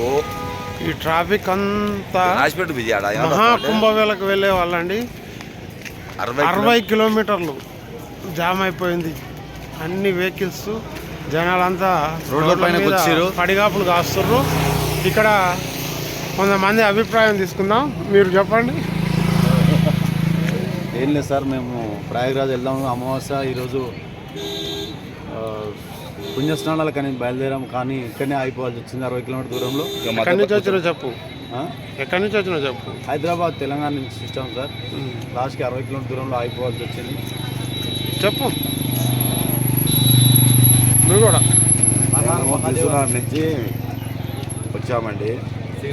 ఓ. ఈ ట్రాఫిక్ అంతా మహాకుంభవేళకు వెళ్ళే వాళ్ళండి. అరవై అరవై కిలోమీటర్లు జామ్ అయిపోయింది. అన్ని వెహికల్స్ జనాలంతా రోడ్ల వచ్చిర్రు. పడిగాపులు కాస్తుర్రు. ఇక్కడ కొంతమంది అభిప్రాయం తీసుకుందాం. మీరు చెప్పండి. ఏం లేదు సార్ మేము ప్రయాగరాజ్ వెళ్దాము. అమావాస్య ఈరోజు ఆ, పుణ్యస్నానాలు కానీ బయలుదేరాము కానీ ఇక్కడనే అయిపోవాల్సి వచ్చింది. అరవై కిలోమీటర్ దూరంలో. ఎక్కడి నుంచి వచ్చినా చెప్పు? ఎక్కడి నుంచి వచ్చినా చెప్పు? హైదరాబాద్ తెలంగాణ నుంచి ఇచ్చాం సార్. లాస్ట్కి అరవై కిలోమీటర్ దూరంలో అయిపోవాల్సి వచ్చింది. చెప్పు. నువ్వు కూడా. నుంచి వచ్చామండి.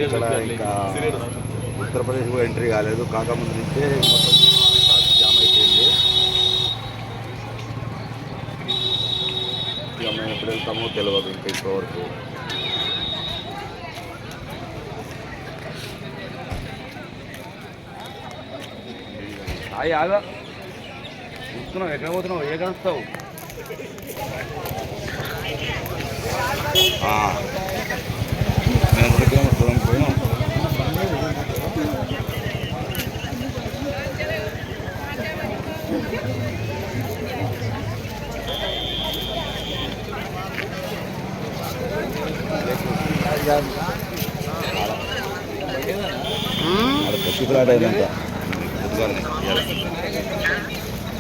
ఇక్కడ ఇంకా ఉత్తరప్రదేశ్ కూడా ఎంట్రీ కాలేదు. కాకముందు నుంచే మొత్తం ట్రాఫిక్ జామ్ అయిపోయింది ఇక మేము ఎప్పుడు వెళ్తామో తెలియదు ఇంకా ఇంతవరకు. అయ్యి ఆగా. చూస్తున్నావు ఎక్కడ పోతున్నావు? ఏ కలుస్తావు నేను రెండు పోయినాం. అయిందంట.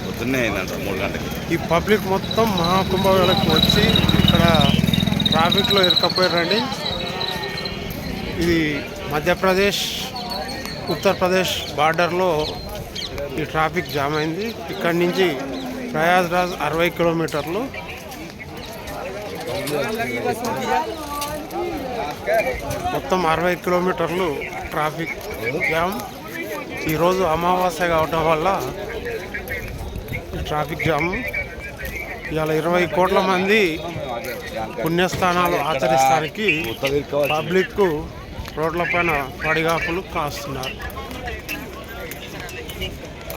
పొద్దున్నే అయిందంట మూడు గంటలకి. ఈ పబ్లిక్ మొత్తం మహాకుంభవేళకు వచ్చి ఇక్కడ ట్రాఫిక్లో ఇరుకపోయారండి ఇది మధ్యప్రదేశ్ ఉత్తరప్రదేశ్ బార్డర్లో ఈ ట్రాఫిక్ జామ్ అయింది. ఇక్కడి నుంచి ప్రయాగ్రాజ్ అరవై కిలోమీటర్లు. మొత్తం అరవై కిలోమీటర్లు ట్రాఫిక్ జామ్. ఈరోజు అమావాస్య కావటం వల్ల ట్రాఫిక్ జామ్. ఇవాళ ఇరవై కోట్ల మంది పుణ్యస్థానాలు ఆచరిస్తానికి పబ్లిక్ రోడ్ల పైన పడిగాపులు కాస్తున్నారు.